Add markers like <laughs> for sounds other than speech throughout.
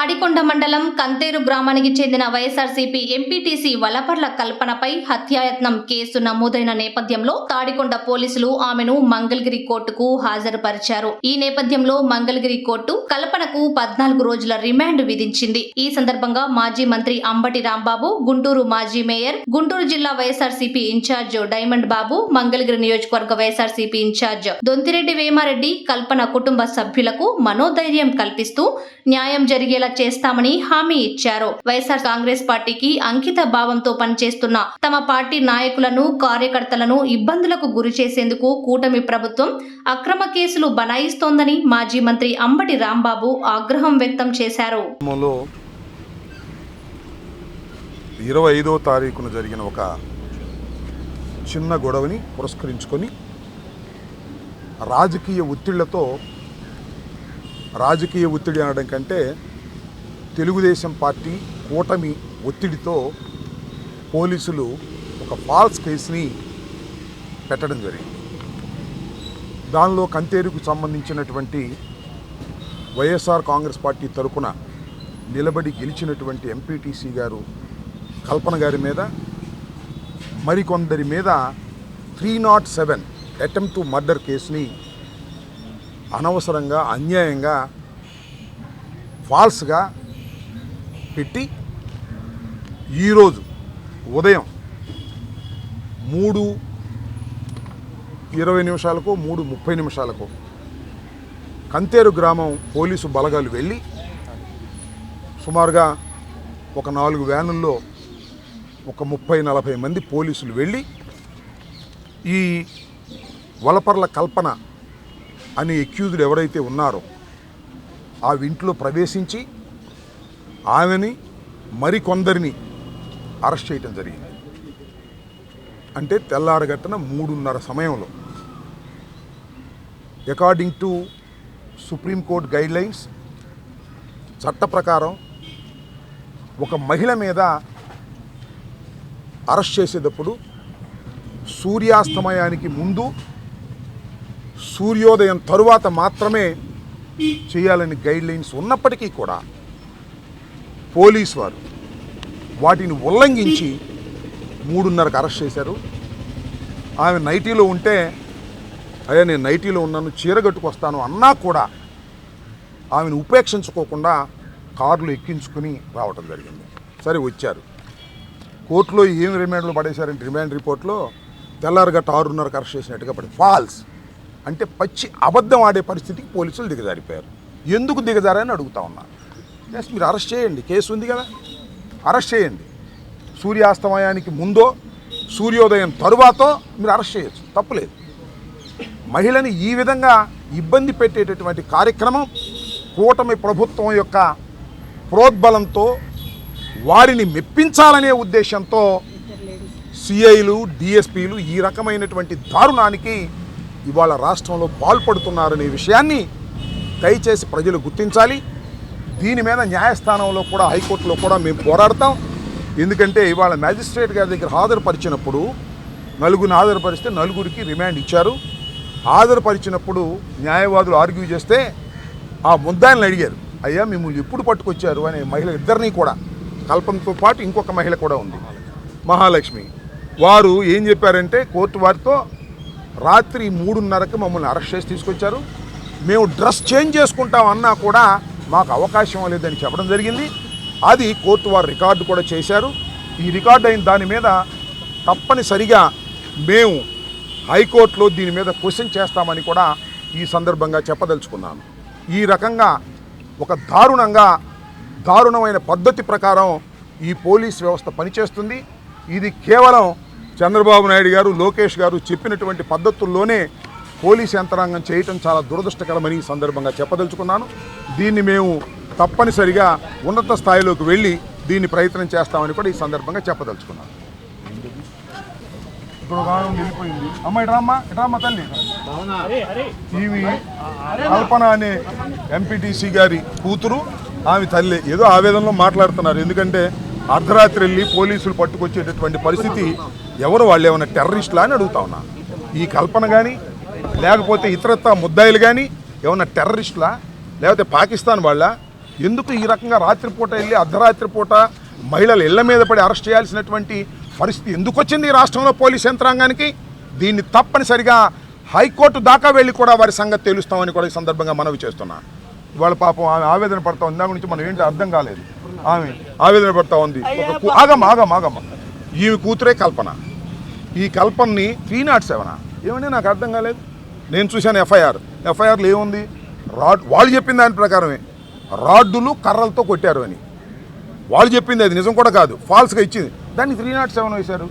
తాడికొండ మండలం కంతేరు గ్రామానికి చెందిన వైఎస్ఆర్సీపీ ఎంపీటీసీ వలపర్ల కల్పనపై హత్యాయత్నం కేసు నమోదైన నేపథ్యంలో తాడికొండ పోలీసులు ఆమెను మంగళగిరి కోర్టుకు హాజరుపరిచారు. ఈ నేపథ్యంలో మంగళగిరి కోర్టు కల్పనకు పద్నాలుగు రోజుల రిమాండ్ విధించింది. ఈ సందర్భంగా మాజీ మంత్రి అంబటి రాంబాబు గుంటూరు మాజీ మేయర్ గుంటూరు జిల్లా YSRCP incharge diamond Babu Mangalagiri నియోజకవర్గ వైఎస్ఆర్సీపీ ఇన్ఛార్జ్ దొంతిరెడ్డి వేమారెడ్డి కల్పన కుటుంబ సభ్యులకు మనోధైర్యం కల్పిస్తూ న్యాయం జరిగేలా చేస్తామని హామీ ఇచ్చారు. వైఎస్ఆర్ కాంగ్రెస్ పార్టీకి అంకిత భావంతో పనిచేస్తున్న తమ పార్టీ నాయకులను కార్యకర్తలను ఇబ్బందులకు గురి చేసేందుకు కూటమి ప్రభుత్వం అక్రమ కేసులు బనాయిస్తోందని మాజీ మంత్రి అంబటి రాంబాబు ఆగ్రహం వ్యక్తం చేశారు. ఇరవై ఐదో తారీఖున జరిగిన ఒక చిన్న గొడవని పురస్కరించుకొని రాజకీయ ఒత్తిళ్ళతో రాజకీయ ఒత్తిడి అనడం కంటే తెలుగుదేశం పార్టీ కూటమి ఒత్తిడితో పోలీసులు ఒక ఫాల్స్ కేసుని పెట్టడం జరిగింది. దానిలో కంతేరుకు సంబంధించినటువంటి వైఎస్ఆర్ కాంగ్రెస్ పార్టీ తరపున నిలబడి గెలిచినటువంటి ఎంపీటీసీ గారు కల్పన గారి మీద మరికొందరి మీద three not seven attempt to murder కేసుని అనవసరంగా అన్యాయంగా ఫాల్స్గా పెట్టి ఈరోజు ఉదయం మూడు ఇరవై నిమిషాలకు మూడు ముప్పై నిమిషాలకు కంతేరు గ్రామం పోలీసు బలగాలు వెళ్ళి సుమారుగా ఒక నాలుగు వ్యానుల్లో ఒక ముప్పై నలభై మంది పోలీసులు వెళ్ళి ఈ వలపర్ల కల్పన అనే ఎక్యూజ్డ్ ఎవరైతే ఉన్నారో ఆ ఇంట్లో ప్రవేశించి ఆమెని మరికొందరిని అరెస్ట్ చేయటం జరిగింది. అంటే తెల్లారగట్టన మూడున్నర సమయంలో. According to supreme court guidelines చట్ట ప్రకారం ఒక మహిళ మీద అరెస్ట్ చేసేటప్పుడు సూర్యాస్తమయానికి ముందు సూర్యోదయం తరువాత మాత్రమే చేయాలని గైడ్ లైన్స్ ఉన్నప్పటికీ కూడా పోలీస్ వారు వాటిని ఉల్లంఘించి మూడున్నరకు అరెస్ట్ చేశారు. ఆమె నైటీలో ఉంటే అయ్యా నేను నైటీలో ఉన్నాను చీర కట్టుకొస్తాను అన్నా కూడా ఆమెను ఉపేక్షించుకోకుండా కార్లు ఎక్కించుకుని రావటం జరిగింది. సరే వచ్చారు. కోర్టులో ఏం రిమాండ్లు పడేశారంటే రిమాండ్ రిపోర్ట్లో తెల్లారిగట్ట ఆరున్నరకు అరెస్ట్ చేసినట్టుగా పడి ఫాల్స్. అంటే పచ్చి అబద్ధం ఆడే పరిస్థితికి పోలీసులు దిగజారిపోయారు. ఎందుకు దిగజారని అడుగుతా ఉన్నా. నెక్స్ట్ మీరు అరెస్ట్ చేయండి. కేసు ఉంది కదా? అరెస్ట్ చేయండి. సూర్యాస్తమయానికి ముందో సూర్యోదయం తరువాతో మీరు అరెస్ట్ చేయొచ్చు. తప్పులేదు. మహిళని ఈ విధంగా ఇబ్బంది పెట్టేటటువంటి కార్యక్రమం కూటమి ప్రభుత్వం యొక్క ప్రోద్బలంతో వారిని మెప్పించాలనే ఉద్దేశంతో సిఐలు డిఎస్పీలు ఈ రకమైనటువంటి దారుణానికి ఇవాళ రాష్ట్రంలో పాల్పడుతున్నారనే విషయాన్ని దయచేసి ప్రజలు గుర్తించాలి. దీని మీద న్యాయస్థానంలో కూడా హైకోర్టులో కూడా మేము పోరాడతాం. ఎందుకంటే ఇవాళ మ్యాజిస్ట్రేట్ గారి దగ్గర హాజరుపరిచినప్పుడు నలుగురిని హాజరుపరిస్తే నలుగురికి రిమాండ్ ఇచ్చారు. హాజరుపరిచినప్పుడు న్యాయవాదులు ఆర్గ్యూ చేస్తే ఆ ముద్దాయిని అడిగారు. అయ్యా మిమ్మల్ని ఎప్పుడు పట్టుకొచ్చారు? అనే మహిళ ఇద్దరిని కూడా కల్పనతో పాటు ఇంకొక మహిళ కూడా ఉంది. మహాలక్ష్మి. వారు ఏం చెప్పారంటే కోర్టు వారితో రాత్రి మూడున్నరకు మమ్మల్ని అరెస్ట్ చేసి తీసుకొచ్చారు. మేము డ్రెస్ చేంజ్ చేసుకుంటాం అన్నా కూడా మాకు అవకాశం లేదని చెప్పడం జరిగింది. అది కోర్టు వారు రికార్డు కూడా చేశారు. ఈ రికార్డు అయిన దాని మీద తప్పనిసరిగా మేము హైకోర్టులో దీని మీద క్వశ్చన్ చేస్తామని కూడా ఈ సందర్భంగా చెప్పదలుచుకున్నాను. ఈ రకంగా ఒక దారుణంగా దారుణమైన పద్ధతి ప్రకారం ఈ పోలీస్ వ్యవస్థ పనిచేస్తుంది. ఇది కేవలం చంద్రబాబు నాయుడు గారు లోకేష్ గారు చెప్పినటువంటి పద్ధతుల్లోనే పోలీస్ యంత్రాంగం చేయటం చాలా దురదృష్టకరమని ఈ సందర్భంగా చెప్పదలుచుకున్నాను. దీన్ని మేము తప్పనిసరిగా ఉన్నత స్థాయిలోకి వెళ్ళి దీన్ని ప్రయత్నం చేస్తామని కూడా ఈ సందర్భంగా చెప్పదలుచుకున్నాను. ఇప్పుడు వెళ్ళిపోయింది. అమ్మ ఇటు రామ్మా తల్లి. ఈవి కల్పన అనే ఎంపీటీసీ గారి కూతురు ఆమె తల్లి. ఏదో ఆవేదనలో మాట్లాడుతున్నారు. ఎందుకంటే అర్ధరాత్రి వెళ్ళి పోలీసులు పట్టుకొచ్చేటటువంటి పరిస్థితి ఎవరు వాళ్ళు ఏమైనా టెర్రరిస్టులా అని అడుగుతా ఉన్నా. ఈ కల్పన కానీ లేకపోతే ఇతరత్వ ముద్దాయిలు కానీ ఏమన్నా టెర్రరిస్టులా? లేకపోతే పాకిస్తాన్ వాళ్ళ? ఎందుకు ఈ రకంగా రాత్రిపూట వెళ్ళి అర్ధరాత్రి పూట మహిళల ఇళ్ళ మీద పడి అరెస్ట్ చేయాల్సినటువంటి పరిస్థితి ఎందుకు వచ్చింది ఈ రాష్ట్రంలో పోలీస్ యంత్రాంగానికి? దీన్ని తప్పనిసరిగా హైకోర్టు దాకా వెళ్ళి కూడా వారి సంగతి తెలుస్తామని కూడా ఈ సందర్భంగా మనవి చేస్తున్నా. ఇవాళ పాపం ఆమె ఆవేదన పడతా ఉంది. దాని గురించి మనం ఏంటి అర్థం కాలేదు. ఆమె ఆవేదన పడతా ఉంది. ఒక ఆగమ్మ ఆగమ్మ ఆగమ్మ. ఈమె కూతురే కల్పన. ఈ కల్పనని త్రీ నాట్ సెవెనా? ఏమండి నాకు అర్థం కాలేదు? నేను చూశాను ఎఫ్ఐఆర్. ఎఫ్ఐఆర్లో ఏముంది? రాడ్ వాళ్ళు చెప్పిన దాని ప్రకారమే. రాడ్డులు కర్రలతో కొట్టారు అని. వాళ్ళు చెప్పింది అది నిజం కూడా కాదు. ఫాల్స్గా ఇచ్చింది. దాన్ని త్రీ నాట్ సెవెన్ వేశారు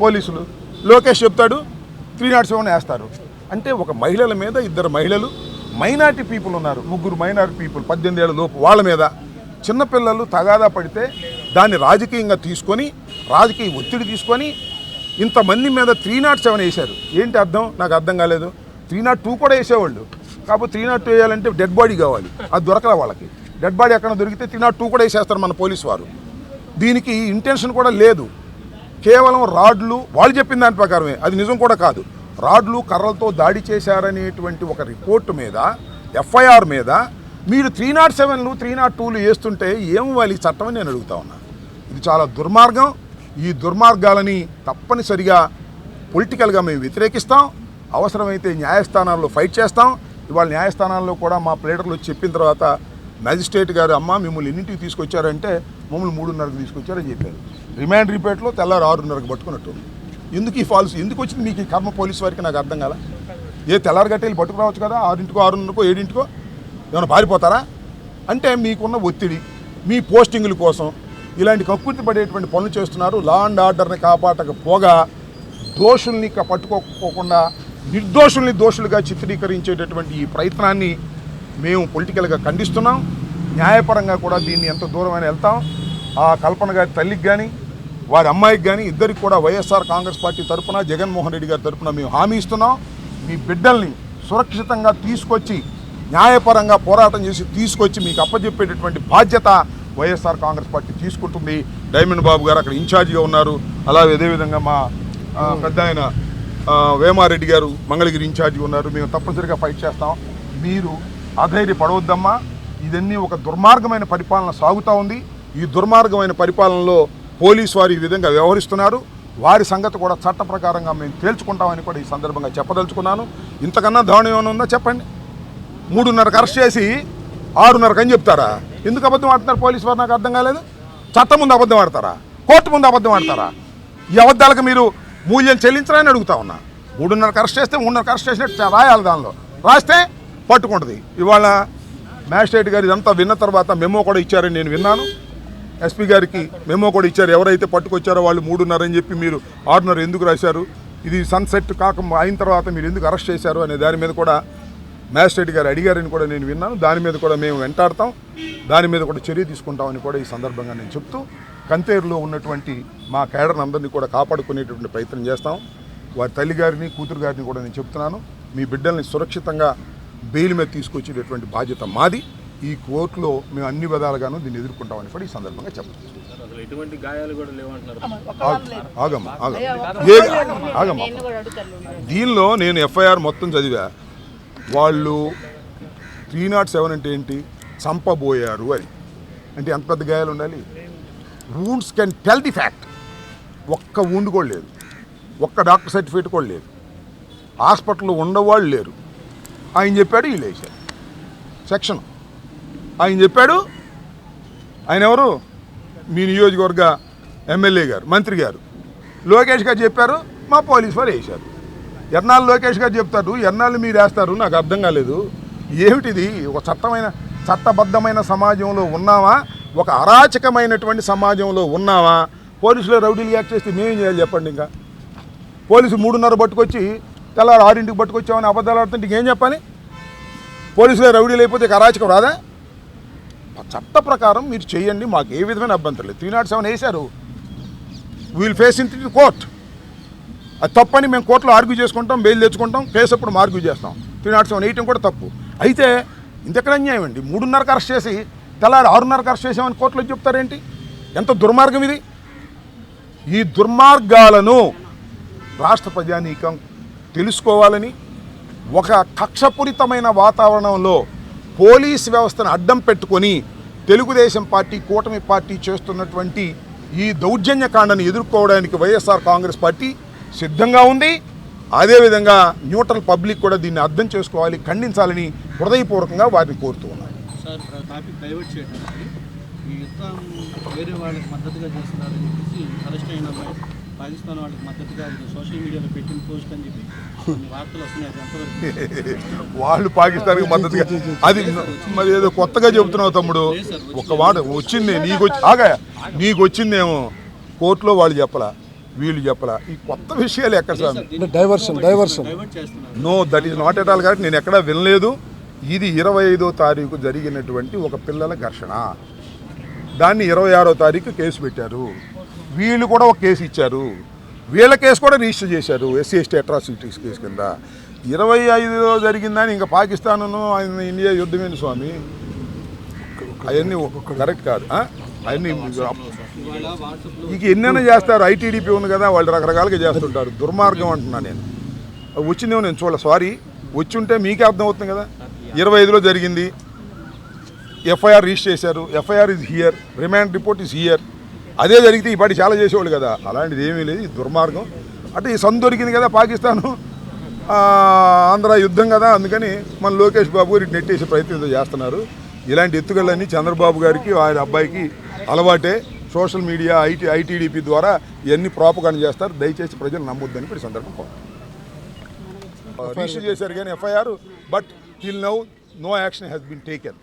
పోలీసులు. లోకేష్ చెప్తాడు త్రీ నాట్ సెవెన్ వేస్తారు. అంటే ఒక మహిళల మీద ఇద్దరు మహిళలు మైనార్టీ పీపుల్ ఉన్నారు. ముగ్గురు మైనార్టీ పీపుల్ పద్దెనిమిది ఏళ్ళ లోపు వాళ్ళ మీద. చిన్నపిల్లలు తగాదా పడితే దాన్ని రాజకీయంగా తీసుకొని రాజకీయ ఒత్తిడి తీసుకొని ఇంతమంది మీద త్రీ నాట్ సెవెన్ వేశారు. ఏంటి అర్థం? నాకు అర్థం కాలేదు. త్రీ నాట్ టూ కూడా వేసేవాళ్ళు. కాకపోతే త్రీ నాట్ టూ వేయాలంటే డెడ్ బాడీ కావాలి. అది దొరకలే వాళ్ళకి. డెడ్ బాడీ ఎక్కడ దొరికితే త్రీ నాట్ టూ కూడా వేసేస్తారు మన పోలీసు వారు. దీనికి ఇంటెన్షన్ కూడా లేదు. కేవలం రాడ్లు వాళ్ళు చెప్పిన దాని ప్రకారమే. అది నిజం కూడా కాదు. రాడ్లు కర్రలతో దాడి చేశారనేటువంటి ఒక రిపోర్టు మీద ఎఫ్ఐఆర్ మీద మీరు త్రీ నాట్ సెవెన్లు త్రీ నాట్ టూలు వేస్తుంటే ఏం వాళ్ళు చట్టం అని నేను అడుగుతా ఉన్నా. ఇది చాలా దుర్మార్గం. ఈ దుర్మార్గాలని తప్పనిసరిగా పొలిటికల్గా మేము వ్యతిరేకిస్తాం. అవసరమైతే న్యాయస్థానాల్లో ఫైట్ చేస్తాం. ఇవాళ న్యాయస్థానాల్లో కూడా మా ప్లేటర్లు వచ్చి చెప్పిన తర్వాత మ్యాజిస్ట్రేట్ గారు అమ్మ మిమ్మల్ని ఎన్నింటికి తీసుకొచ్చారంటే మమ్మల్ని మూడున్నరకు తీసుకొచ్చారని చెప్పారు. రిమాండ్ రిపేట్లో తెల్లారు ఆరున్నరకు పట్టుకున్నట్టు ఎందుకు ఈ ఫాల్స్? ఎందుకు వచ్చింది మీకు ఈ కర్మ పోలీస్ వారికి? నాకు అర్థం కాల? ఏ తెల్లారి గట్టెళ్ళి పట్టుకురావచ్చు కదా? ఆరింటికో ఆరున్నరకో ఏడింటికో? ఏమైనా పారిపోతారా? అంటే మీకున్న ఒత్తిడి మీ పోస్టింగుల కోసం ఇలాంటి కక్కుర్తి పడేటువంటి పనులు చేస్తున్నారు. లా అండ్ ఆర్డర్ని కాపాడకపోగా దోషుల్ని పట్టుకోకుండా నిర్దోషుల్ని దోషులుగా చిత్రీకరించేటటువంటి ఈ ప్రయత్నాన్ని మేము పొలిటికల్గా ఖండిస్తున్నాం. న్యాయపరంగా కూడా దీన్ని ఎంత దూరమైన వెళ్తాం. ఆ కల్పన గారి తల్లికి కానీ వారి అమ్మాయికి కానీ ఇద్దరికి కూడా వైఎస్ఆర్ కాంగ్రెస్ పార్టీ తరఫున జగన్మోహన్ రెడ్డి గారి తరఫున మేము హామీ ఇస్తున్నాం. మీ బిడ్డల్ని సురక్షితంగా తీసుకొచ్చి న్యాయపరంగా పోరాటం చేసి తీసుకొచ్చి మీకు అప్పచెప్పేటటువంటి బాధ్యత వైఎస్ఆర్ కాంగ్రెస్ పార్టీ తీసుకుంటుంది. డైమండ్ బాబు గారు అక్కడ ఇన్ఛార్జిగా ఉన్నారు. అలాగే అదేవిధంగా మా పెద్ద ఆయన వేమారెడ్డి గారు మంగళగిరి ఇన్ఛార్జి ఉన్నారు. మేము తప్పనిసరిగా ఫైట్ చేస్తాం. మీరు అధైర్యపడవద్దమ్మా. ఇదన్నీ ఒక దుర్మార్గమైన పరిపాలన సాగుతూ ఉంది. ఈ దుర్మార్గమైన పరిపాలనలో పోలీసు వారు ఈ విధంగా వ్యవహరిస్తున్నారు. వారి సంగతి కూడా చట్ట ప్రకారంగా మేము తేల్చుకుంటామని కూడా ఈ సందర్భంగా చెప్పదలుచుకున్నాను. ఇంతకన్నా దారుణం ఏమైనా ఉందా చెప్పండి. మూడున్నరకు అరెస్ట్ చేసి ఆరున్నరకు అని చెప్తారా? ఎందుకు అబద్ధం ఆడుతున్నారు పోలీసు వారు? నాకు అర్థం కాలేదు. చట్టం ముందు అబద్ధం ఆడతారా? కోర్టు ముందు అబద్ధం ఆడతారా? ఈ అబద్ధాలకు మీరు మూల్యం చెల్లించరా అని అడుగుతా ఉన్నా. మూడున్నర అరెస్ట్ చేస్తే మూడున్నర కరెక్ట్ చేసినట్టు రాయాలి దానిలో. రాస్తే పట్టుకుంటుంది. ఇవాళ మ్యాజిస్ట్రేట్ గారు ఇదంతా విన్న తర్వాత మెమో కూడా ఇచ్చారని నేను విన్నాను. ఎస్పీ గారికి మెమో కూడా ఇచ్చారు. ఎవరైతే పట్టుకొచ్చారో వాళ్ళు మూడున్నర అని చెప్పి మీరు ఆరున్నర ఎందుకు రాశారు? ఇది సన్సెట్ కాక అయిన తర్వాత మీరు ఎందుకు అరెస్ట్ చేశారు అనే దాని మీద కూడా మ్యాజిస్ట్రేట్ గారు అడిగారని కూడా నేను విన్నాను. దాని మీద కూడా మేము వెంటాడతాం. దాని మీద కూడా చర్య తీసుకుంటామని కూడా ఈ సందర్భంగా నేను చెప్తూ కంతేరులో ఉన్నటువంటి మా కేడర్ని అందరినీ కూడా కాపాడుకునేటువంటి ప్రయత్నం చేస్తాం. వారి తల్లి గారిని కూతురు గారిని కూడా నేను చెప్తున్నాను. మీ బిడ్డల్ని సురక్షితంగా బెయిల్ మీద తీసుకొచ్చేటటువంటి బాధ్యత మాది. ఈ కోర్టులో మేము అన్ని విధాలుగాను దీన్ని ఎదుర్కొంటామని కూడా ఈ సందర్భంగా చెప్తాం అసలు ఎటువంటి గాయాలు కూడా లేవంటున్నారు. ఆగమ్మ ఆగమ్మ. ఆగమ్మ. దీనిలో నేను ఎఫ్ఐఆర్ మొత్తం చదివా. వాళ్ళు త్రీ నాట్ సెవెన్ అంటే ఏంటి? చంపబోయారు అని. అంటే ఎంత పెద్ద గాయాలు ఉండాలి? Wounds can tell the fact ఒక్క వూండ్ కూడా లేదు. ఒక్క డాక్టర్ సర్టిఫికేట్ కూడా లేదు. హాస్పిటల్లో ఉండవాళ్ళు లేరు. ఆయన చెప్పాడు వీళ్ళు వేశారు సెక్షన్. ఆయన చెప్పాడు ఆయన ఎవరు? మీ నియోజకవర్గ ఎమ్మెల్యే గారు మంత్రి గారు. లోకేష్ గారు చెప్పారు మా పోలీస్ వారు వేశారు. ఎర్నాళ్ళు లోకేష్ గారు చెప్తారు ఎర్నాళ్ళు మీరు వేస్తారు నాకు అర్థం కాలేదు. ఏమిటిది? ఒక చట్టమైన చట్టబద్ధమైన సమాజంలో ఉన్నావా? ఒక అరాచకమైనటువంటి సమాజంలో ఉన్నావా? పోలీసులు రౌడీలు యాక్ట్ చేస్తే మేమేం చేయాలి చెప్పండి ఇంకా? పోలీసు మూడున్నర పట్టుకొచ్చి తెల్లారు ఆరింటికి పట్టుకొచ్చామని అబద్ధాలు ఆడుతుంటే ఇంకేం చెప్పాలి? పోలీసులే రౌడీలు అయిపోతే ఇక అరాచకం రాదా? చట్ట ప్రకారం మీరు చేయండి మాకు ఏ విధమైన అభ్యంతరం లేదు. త్రీ నాట్ సెవెన్ వేశారు. వీల్ ఫేస్ ఇన్ కోర్ట్ అది తప్పని మేము కోర్టులో ఆర్గ్యూ చేసుకుంటాం బెయిల్ తెచ్చుకుంటాం కేసు అప్పుడు ఆర్గ్యూ చేస్తాం. త్రీ నాట్ సెవెన్ వేయటం కూడా తప్పు. అయితే ఇంతెక్కడ అన్యాయం అండి? మూడున్నరకు అరెస్ట్ చేసి తెల్లారి ఆరున్నరకు అరెస్ట్ చేసామని కోర్టులో చెప్తారేంటి? ఎంత దుర్మార్గం ఇది? ఈ దుర్మార్గాలను రాష్ట్ర ప్రజానీకం తెలుసుకోవాలని ఒక కక్షపూరితమైన వాతావరణంలో పోలీస్ వ్యవస్థను అడ్డం పెట్టుకొని తెలుగుదేశం పార్టీ కూటమి పార్టీ చేస్తున్నటువంటి ఈ దౌర్జన్యకాండను ఎదుర్కోవడానికి వైఎస్ఆర్ కాంగ్రెస్ పార్టీ సిద్ధంగా ఉంది. అదేవిధంగా న్యూట్రల్ పబ్లిక్ కూడా దీన్ని అర్థం చేసుకోవాలి ఖండించాలని హృదయపూర్వకంగా వారిని కోరుతూ ఉన్నాను సార్ టాపిక్ డైవర్ట్ చేయడానికి ఈ యుద్ధం వేరే వాళ్ళకి మద్దతుగా చేస్తున్నారని చెప్పేసి అరెస్ట్ అయిన అమ్మాయి పాకిస్తాన్ వాళ్ళకి మద్దతుగా సోషల్ మీడియాలో పెట్టిన పోస్ట్ అని చెప్పి కొన్ని వార్తలు వస్తున్నాయి <laughs> వాళ్ళు పాకిస్తాన్కి మద్దతుగా అది మరి ఏదో కొత్తగా చెబుతున్నావు తమ్ముడు. ఒక మాట వచ్చింది నీకు వచ్చి ఆగా నీకు వచ్చిందేమో. కోర్టులో వాళ్ళు చెప్పలా వీళ్ళు చెప్పలా. ఈ కొత్త విషయాలు ఎక్కడ Swami diversion diversion no that is not at all కాబట్టి నేను ఎక్కడా వినలేదు. ఇది ఇరవై ఐదో తారీఖు జరిగినటువంటి ఒక పిల్లల ఘర్షణ. దాన్ని ఇరవై ఆరో తారీఖు కేసు పెట్టారు. వీళ్ళు కూడా ఒక కేసు ఇచ్చారు. వీళ్ళ కేసు కూడా రిజిస్టర్ చేశారు ఎస్సీ ఎస్టీ అట్రాసిటీస్ కేసు కింద. ఇరవై ఐదులో జరిగిందని ఇంకా పాకిస్తాను ఆయన ఇండియా యుద్ధమైన స్వామి? అవన్నీ కరెక్ట్ కాదు. అవన్నీ ఇక ఎన్నైనా చేస్తారు. ఐటీడీపీ ఉంది కదా వాళ్ళు రకరకాలుగా చేస్తుంటారు. దుర్మార్గం అంటున్నా నేను. అది వచ్చిందేమో నేను చూడ సారీ వచ్చి ఉంటే మీకే అర్థమవుతుంది కదా. ఇరవై ఐదులో జరిగింది. ఎఫ్ఐఆర్ రిజిస్టర్ చేశారు. FIR is here. Remand report is here. అదే జరిగితే ఈ పాటి చాలా చేసేవాళ్ళు కదా. అలాంటిది ఏమీ లేదు. ఇది దుర్మార్గం. అంటే ఈ సందు దొరికింది కదా పాకిస్తాను. ఆంధ్ర యుద్ధం కదా. అందుకని మన లోకేష్ బాబు గారికి నెట్టేసే ప్రయత్నం చేస్తున్నారు. ఇలాంటి ఎత్తుగళ్ళన్నీ చంద్రబాబు గారికి ఆయన అబ్బాయికి అలవాటే. సోషల్ మీడియా ఐటీ ఐటీడీపీ ద్వారా ఇవన్నీ ప్రాపకాండ చేస్తారు దయచేసి ప్రజలు నమ్మొద్దని ఇప్పుడు సందర్భం రిజిస్టర్ చేశారు కానీ FIR. But till now no action has been taken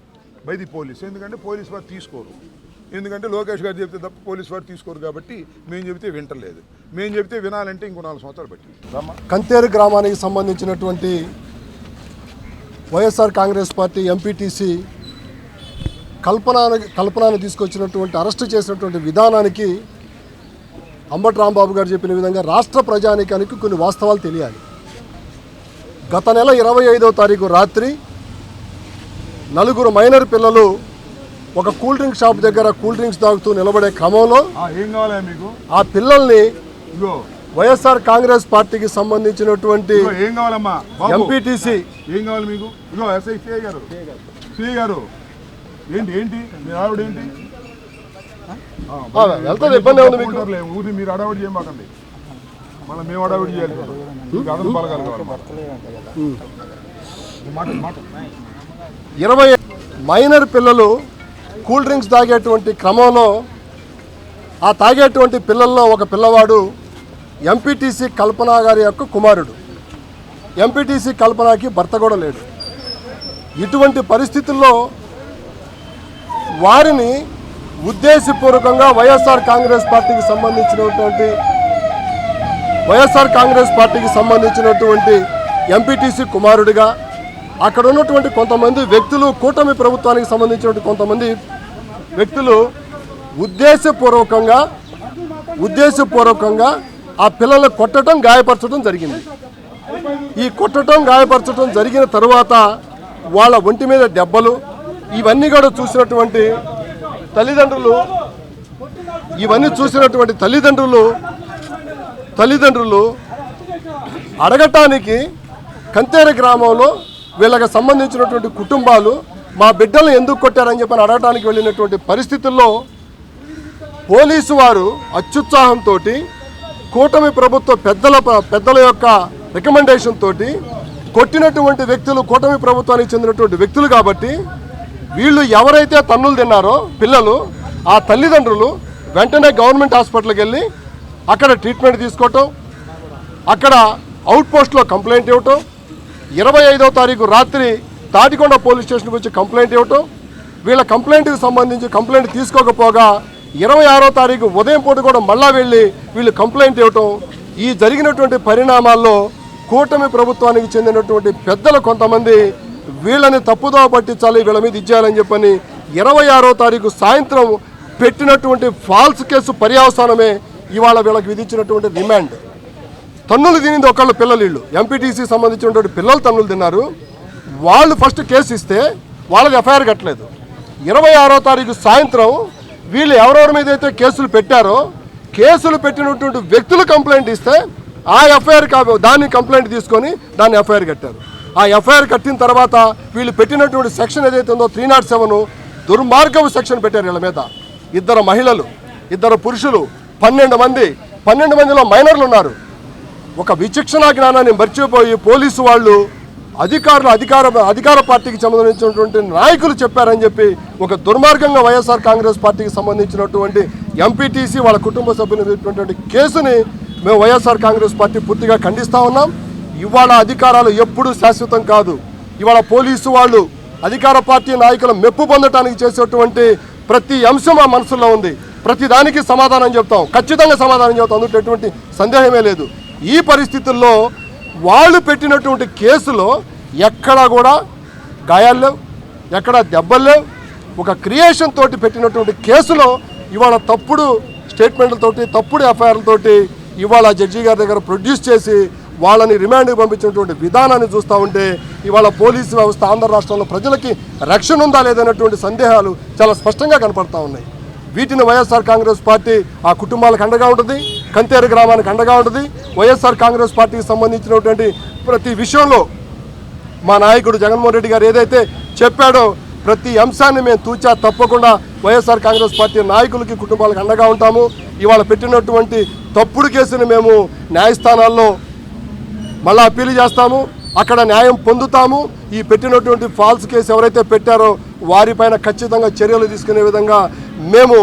by the police ఎందుకంటే పోలీస్ వారు తీసుకోరు. ఎందుకంటే లోకేష్ గారు చెప్తే తప్ప పోలీస్ వారు తీసుకోరు కాబట్టి మేము చెబితే వింటలేదు. మేము చెబితే వినాలంటే ఇంకో నాలుగు సంవత్సరాలు పట్టి కంతేరు గ్రామానికి సంబంధించినటువంటి YSR Congress party MPTC Kalpana కల్పనను తీసుకొచ్చినటువంటి అరెస్ట్ చేసినటువంటి విధానానికి అంబటి రాంబాబు గారు చెప్పిన విధంగా రాష్ట్ర ప్రజానికానికి కొన్ని వాస్తవాలు తెలియాలి. గత నెల ఇరవై ఐదో తారీఖు రాత్రి నలుగురు మైనర్ పిల్లలు ఒక కూల్ డ్రింక్ షాప్ దగ్గర కూల్ డ్రింక్స్ తాగుతూ నిలబడే క్రమంలో ఏం కావాలా మీకు? ఆ పిల్లల్ని వైఎస్ఆర్ కాంగ్రెస్ పార్టీకి సంబంధించినటువంటి ఎంపీటీసీ ఏం కావాలి మీకు? ఇగో ఎస్ఐ సిఐ గారు. సిఐ గారు. ఏంటి ఏంటి? ఆవిడ ఏంటి? వెళ్తుంది, ఇబ్బంది ఉంది మీకు? ఊరిని మీరు అడావిడి చేయమాకండి మళ్ళీ మేము అడావిడి చేయాలి. మీకు పలకాలి ఇరవై మైనర్ పిల్లలు కూల్ డ్రింక్స్ తాగేటువంటి క్రమంలో ఆ తాగేటువంటి పిల్లల్లో ఒక పిల్లవాడు ఎంపీటీసీ కల్పన గారి యొక్క కుమారుడు. ఎంపీటీసీ కల్పనకి భర్త కూడా లేడు. ఇటువంటి పరిస్థితుల్లో వారిని ఉద్దేశపూర్వకంగా వైఎస్ఆర్ కాంగ్రెస్ పార్టీకి సంబంధించినటువంటి వైఎస్ఆర్ కాంగ్రెస్ పార్టీకి సంబంధించినటువంటి ఎంపీటీసీ కుమారుడిగా అక్కడ ఉన్నటువంటి కొంతమంది వ్యక్తులు కూటమి ప్రభుత్వానికి సంబంధించినటువంటి కొంతమంది వ్యక్తులు ఉద్దేశపూర్వకంగా ఉద్దేశపూర్వకంగా ఆ పిల్లలు కొట్టడం గాయపరచడం జరిగింది. ఈ కొట్టడం గాయపరచడం జరిగిన తరువాత వాళ్ళ ఒంటి మీద దెబ్బలు ఇవన్నీ కూడా చూసినటువంటి తల్లిదండ్రులు ఇవన్నీ చూసినటువంటి తల్లిదండ్రులు తల్లిదండ్రులు అడగటానికి కంతేర గ్రామంలో వీళ్ళకి సంబంధించినటువంటి కుటుంబాలు మా బిడ్డలను ఎందుకు కొట్టారని చెప్పని అడగటానికి వెళ్ళినటువంటి పరిస్థితుల్లో పోలీసు వారు అత్యుత్సాహంతో కూటమి ప్రభుత్వ పెద్దల పెద్దల యొక్క రికమెండేషన్ తోటి కొట్టినటువంటి వ్యక్తులు కూటమి ప్రభుత్వానికి చెందినటువంటి వ్యక్తులు కాబట్టి వీళ్ళు ఎవరైతే తన్నులు తిన్నారో పిల్లలు ఆ తల్లిదండ్రులు వెంటనే గవర్నమెంట్ హాస్పిటల్కి వెళ్ళి అక్కడ ట్రీట్మెంట్ తీసుకోవటం అక్కడ అవుట్పోస్ట్లో కంప్లైంట్ ఇవ్వటం ఇరవై ఐదో తారీఖు రాత్రి తాటికొండ పోలీస్ స్టేషన్కి వచ్చి కంప్లైంట్ ఇవ్వటం వీళ్ళ కంప్లైంట్కి సంబంధించి కంప్లైంట్ తీసుకోకపోగా ఇరవై ఆరో తారీఖు ఉదయం పూట కూడా మళ్ళా వెళ్ళి వీళ్ళు కంప్లైంట్ ఇవ్వటం ఈ జరిగినటువంటి పరిణామాల్లో కూటమి ప్రభుత్వానికి చెందినటువంటి పెద్దలు కొంతమంది వీళ్ళని తప్పుదోవ పట్టించాలి వీళ్ళ మీద ఇచ్చేయాలని చెప్పని ఇరవై ఆరో తారీఖు సాయంత్రం పెట్టినటువంటి ఫాల్స్ కేసు పర్యవసానమే ఇవాళ వీళ్ళకి విధించినటువంటి రిమాండ్. తన్నులు తినింది ఒకళ్ళు పిల్లలు వీళ్ళు ఎంపీటీసీ సంబంధించినటువంటి పిల్లలు తన్నులు తిన్నారు. వాళ్ళు ఫస్ట్ కేసు ఇస్తే వాళ్ళకి ఎఫ్ఐఆర్ కట్టలేదు. ఇరవై ఆరో తారీఖు సాయంత్రం వీళ్ళు ఎవరెవరి మీద అయితే కేసులు పెట్టారో కేసులు పెట్టినటువంటి వ్యక్తులు కంప్లైంట్ ఇస్తే ఆ ఎఫ్ఐఆర్ దాన్ని కంప్లైంట్ తీసుకొని దాన్ని ఎఫ్ఐఆర్ కట్టారు. ఆ ఎఫ్ఐఆర్ కట్టిన తర్వాత వీళ్ళు పెట్టినటువంటి సెక్షన్ ఏదైతే ఉందో త్రీ నాట్ సెవెన్ దుర్మార్గపు సెక్షన్ పెట్టారు వీళ్ళ మీద. ఇద్దరు మహిళలు ఇద్దరు పురుషులు పన్నెండు మంది పన్నెండు మందిలో మైనర్లు ఉన్నారు. ఒక విచక్షణా జ్ఞానాన్ని మర్చిపోయి పోలీసు వాళ్ళు అధికారులు అధికార అధికార పార్టీకి సంబంధించినటువంటి నాయకులు చెప్పారని చెప్పి ఒక దుర్మార్గంగా వైఎస్ఆర్ కాంగ్రెస్ పార్టీకి సంబంధించినటువంటి ఎంపీటీసీ వాళ్ళ కుటుంబ సభ్యులు కేసుని మేము వైఎస్ఆర్ కాంగ్రెస్ పార్టీ పూర్తిగా ఖండిస్తూ ఉన్నాం. ఇవాళ అధికారాలు ఎప్పుడూ శాశ్వతం కాదు. ఇవాళ పోలీసు వాళ్ళు అధికార పార్టీ నాయకుల మెప్పు పొందటానికి చేసేటువంటి ప్రతి అంశం మా మనసులో ఉంది. ప్రతిదానికి సమాధానం చెప్తాం. ఖచ్చితంగా సమాధానం చెప్తాం. అందులో ఎటువంటి సందేహమే లేదు. ఈ పరిస్థితుల్లో వాళ్ళు పెట్టినటువంటి కేసులో ఎక్కడా కూడా గాయాలు లేవు. ఎక్కడ దెబ్బలు లేవు. ఒక క్రియేషన్ తోటి పెట్టినటువంటి కేసులో ఇవాళ తప్పుడు స్టేట్మెంట్లతోటి తప్పుడు ఎఫ్ఐఆర్లతోటి ఇవాళ జడ్జి గారి దగ్గర ప్రొడ్యూస్ చేసి వాళ్ళని రిమాండ్కి పంపించినటువంటి విధానాన్ని చూస్తూ ఉంటే ఇవాళ పోలీసు వ్యవస్థ ఆంధ్ర రాష్ట్రంలో ప్రజలకి రక్షణ ఉందా లేదన్నటువంటి సందేహాలు చాలా స్పష్టంగా కనపడతా ఉన్నాయి. వీటిని వైఎస్ఆర్ కాంగ్రెస్ పార్టీ ఆ కుటుంబాలకు అండగా ఉంటుంది కంతేరు గ్రామానికి అండగా ఉంటుంది. వైఎస్ఆర్ కాంగ్రెస్ పార్టీకి సంబంధించినటువంటి ప్రతి విషయంలో మా నాయకుడు జగన్మోహన్ రెడ్డి గారు ఏదైతే చెప్పాడో ప్రతి అంశాన్ని మేము తూచా తప్పకుండా వైఎస్ఆర్ కాంగ్రెస్ పార్టీ నాయకులకి కుటుంబాలకు అండగా ఉంటాము. ఇవాళ పెట్టినటువంటి తప్పుడు కేసుని మేము న్యాయస్థానాల్లో మళ్ళీ అప్పీల్ చేస్తాము. అక్కడ న్యాయం పొందుతాము. ఈ పెట్టినటువంటి ఫాల్స్ కేసు ఎవరైతే పెట్టారో వారిపైన ఖచ్చితంగా చర్యలు తీసుకునే విధంగా మేము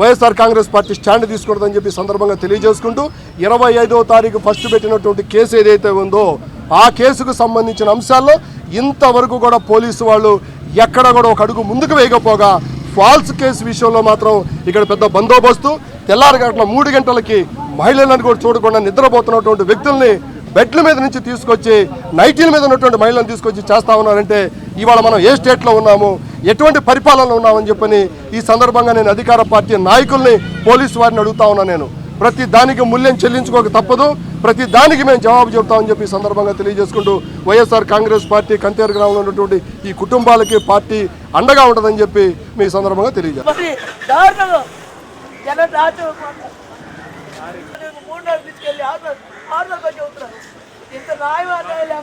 వైఎస్ఆర్ కాంగ్రెస్ పార్టీ స్టాండ్ తీసుకుంటుందని చెప్పి సందర్భంగా తెలియజేసుకుంటూ ఇరవై ఐదవ తారీఖు ఫస్ట్ పెట్టినటువంటి కేసు ఏదైతే ఉందో ఆ కేసుకు సంబంధించిన అంశాల్లో ఇంతవరకు కూడా పోలీసు వాళ్ళు ఎక్కడ కూడా ఒక అడుగు ముందుకు వేయకపోగా ఫాల్స్ కేసు విషయంలో మాత్రం ఇక్కడ పెద్ద బందోబస్తు. తెల్లారి గంటల మూడు గంటలకి మహిళలను కూడా చూడకుండా నిద్రపోతున్నటువంటి వ్యక్తుల్ని బెడ్ల మీద నుంచి తీసుకొచ్చి నైటీల మీద ఉన్నటువంటి మహిళలను తీసుకొచ్చి చేస్తా ఉన్నారంటే ఇవాళ మనం ఏ స్టేట్లో ఉన్నాము ఎటువంటి పరిపాలనలో ఉన్నామని చెప్పని ఈ సందర్భంగా నేను అధికార పార్టీ నాయకుల్ని పోలీసు వారిని అడుగుతా ఉన్నా నేను. ప్రతి దానికి మూల్యం చెల్లించుకోక తప్పదు ప్రతి దానికి మేము జవాబు చెబుతామని చెప్పి ఈ సందర్భంగా తెలియజేసుకుంటూ వైఎస్ఆర్ కాంగ్రెస్ పార్టీ కంతేరు గ్రామంలో ఉన్నటువంటి ఈ కుటుంబాలకి పార్టీ అండగా ఉంటుందని చెప్పి మీ సందర్భంగా తెలియజేస్తాను Heimat, ey, der